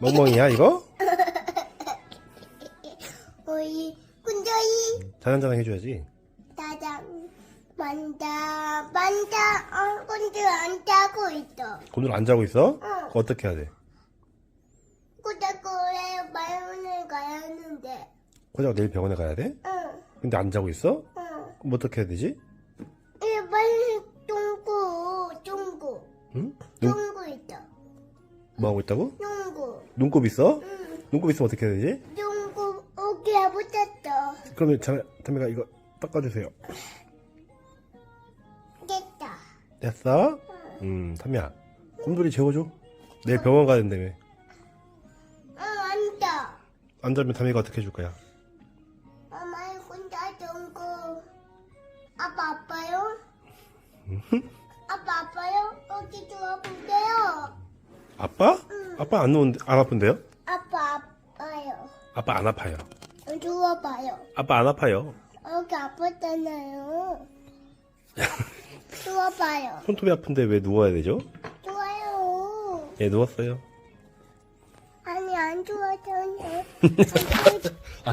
멍멍이야 이거? 우리 군저이 자장자장 해줘야지 다장 만다 만다 어 군주 안 자고 있어. 오늘 안 자고 있어? 응. 그거 어떻게 해야 돼? 고작고래 마요네 가야 하는데. 고작 내일 병원에 가야 돼? 응. 근데 안 자고 있어? 응. 그럼 어떻게 해야 되지? 이 빨리 똥구 똥구 응? 눈, 똥구 있어. 뭐 하고 있다고? 똥구. 눈곱 있어? 응. 눈곱 있으면 어떻게 해야 되지? 똥구 어깨에 붙었어. 그러면 자, 담이가 이거 닦아주세요 됐다. 됐어? 음 담이야 곰돌이 재워줘 내일 병원 가야 된다며 응 앉아. 안 자면 담이가 어떻게 해줄 거야? 엄마의 혼자 똥구. 아빠 아빠요? 아빠 아빠요? 어디 들어보세요. 아빠? 아빠 안, 누운데, 안 아픈데요? 아빠 아빠요. 아빠 안 아파요 누워봐요. 아빠 안 아파요 여기 아팠잖아요. 누워봐요. 손톱이 아픈데 왜 누워야 되죠? 좋아요. 예 누웠어요 아니 안 좋아졌네. 아,